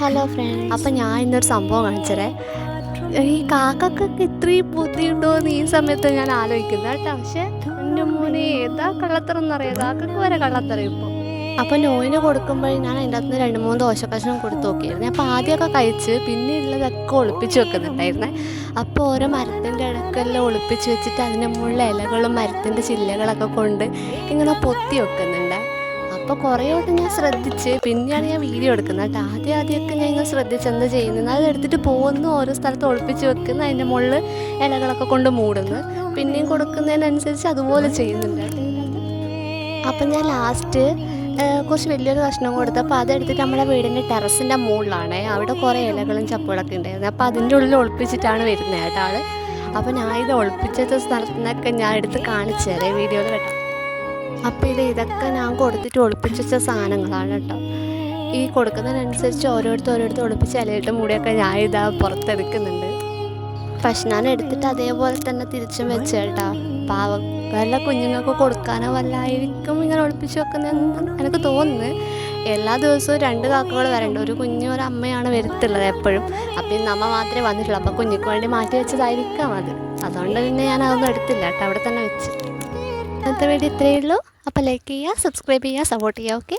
Hello friend അപ്പം ഞാൻ ഇന്നൊരു സംഭവം കാണിച്ചേ ഈ കാക്കക്കൊക്കെ ഇത്രയും ബുദ്ധിയുണ്ടോ എന്ന് ഈ സമയത്ത് ഞാൻ ആലോചിക്കുന്നത് കേട്ടോ. പക്ഷെ എന്റെ മോനെ ഏതാ കള്ളത്തരം എന്നറിയാം കാക്കക്ക് വരെ കള്ളത്തറ ഇപ്പോൾ അപ്പം നോയിന് കൊടുക്കുമ്പോൾ ഞാൻ അതിന്റെ അകത്ത് നിന്ന് രണ്ട് മൂന്ന് ദോശ കഷ്ണം കൊടുത്ത് നോക്കിയായിരുന്നു അപ്പോൾ ആദ്യമൊക്കെ കഴിച്ച് പിന്നെ ഉള്ളതൊക്കെ ഒളിപ്പിച്ച് വെക്കുന്നുണ്ടായിരുന്നേ. അപ്പോൾ ഓരോ മരത്തിന്റെ ഇടക്കെല്ലാം ഒളിപ്പിച്ച് വെച്ചിട്ട് അതിന്റെ മുകളിൽ ഇലകളും മരത്തിന്റെ ചില്ലകളൊക്കെ കൊണ്ട് ഇങ്ങനെ പൊത്തി വെക്കുന്നുണ്ട്. അപ്പോൾ കുറേ വട്ടം ഞാൻ ശ്രദ്ധിച്ച് പിന്നെയാണ് ഞാൻ വീഡിയോ എടുക്കുന്നത്. കേട്ടോ. ആദ്യം ആദ്യമൊക്കെ ഞാൻ ഇങ്ങനെ ശ്രദ്ധിച്ചെന്ന് ചെയ്യുന്നത്? അത് എടുത്തിട്ട് പോകുന്നു ഓരോ സ്ഥലത്ത് ഒളിപ്പിച്ച് വെക്കുന്ന അതിന്റെ മുകളിൽ ഇലകളൊക്കെ കൊണ്ട് മൂടുന്നു. പിന്നെയും കൊടുക്കുന്നതിനനുസരിച്ച് അതുപോലെ ചെയ്യുന്നുണ്ട്. അപ്പൊ അപ്പം ഞാൻ ലാസ്റ്റ് കുറച്ച് വലിയൊരു കഷ്ണം കൊടുത്തു അപ്പോൾ അതെടുത്തിട്ട് നമ്മുടെ വീടിന്റെ ടെറസിന്റെ മുകളിലാണ്. അവിടെ കുറേ ഇലകളും ചപ്പുകളൊക്കെ ഉണ്ടായിരുന്നു. അപ്പോൾ അതിന്റെ ഉള്ളിൽ ഒളിപ്പിച്ചിട്ടാണ് വരുന്നത് കേട്ടോ ആൾ അപ്പോൾ ഞാൻ ഇത് ഒളിപ്പിച്ച സ്ഥലത്തു നിന്നൊക്കെ ഞാൻ എടുത്ത് കാണിച്ചു തരാം വീഡിയോയിൽ കേട്ടോ. അപ്പോൾ ഇത് ഇതൊക്കെ ഞാൻ കൊടുത്തിട്ട് ഒളിപ്പിച്ച് സാധനങ്ങളാണ് കേട്ടോ. ഈ കൊടുക്കുന്നതിനനുസരിച്ച് ഓരോരുത്തർ ഓരോരുത്തർ ഒളിപ്പിച്ച് ഇലയിട്ട് മൂടിയൊക്കെ ഞാൻ ഇതാ പുറത്തെടുക്കുന്നുണ്ട്. പക്ഷെ ഞാൻ എടുത്തിട്ട് അതേപോലെ തന്നെ തിരിച്ചും വെച്ച കേട്ടാ. പാവം വല്ല കുഞ്ഞുങ്ങൾക്ക് കൊടുക്കാനോ വല്ലായിരിക്കും ഇങ്ങനെ ഒളിപ്പിച്ച് വെക്കുന്നതെന്ന് എനിക്ക് തോന്നുന്നു. എല്ലാ ദിവസവും രണ്ട് കാക്കകൾ വരണ്ട. ഒരു കുഞ്ഞും ഒരു അമ്മയാണ് വരുത്തുള്ളത് എപ്പോഴും. അപ്പം ഇന്ന് അമ്മ മാത്രമേ വന്നിട്ടുള്ളൂ. അപ്പം കുഞ്ഞിക്ക് വേണ്ടി മാറ്റി വെച്ചതായിരിക്കാം അത്. അതുകൊണ്ട് പിന്നെ ഞാൻ അതൊന്നും എടുത്തില്ല കേട്ടോ. അവിടെ തന്നെ വെച്ച്. ഇന്നത്തെ വേണ്ടി ഇത്രയേ ഉള്ളൂ. അപ്പോൾ ലൈക്ക് ചെയ്യുക സബ്സ്ക്രൈബ് ചെയ്യുക സപ്പോർട്ട് ചെയ്യുക ഓക്കെ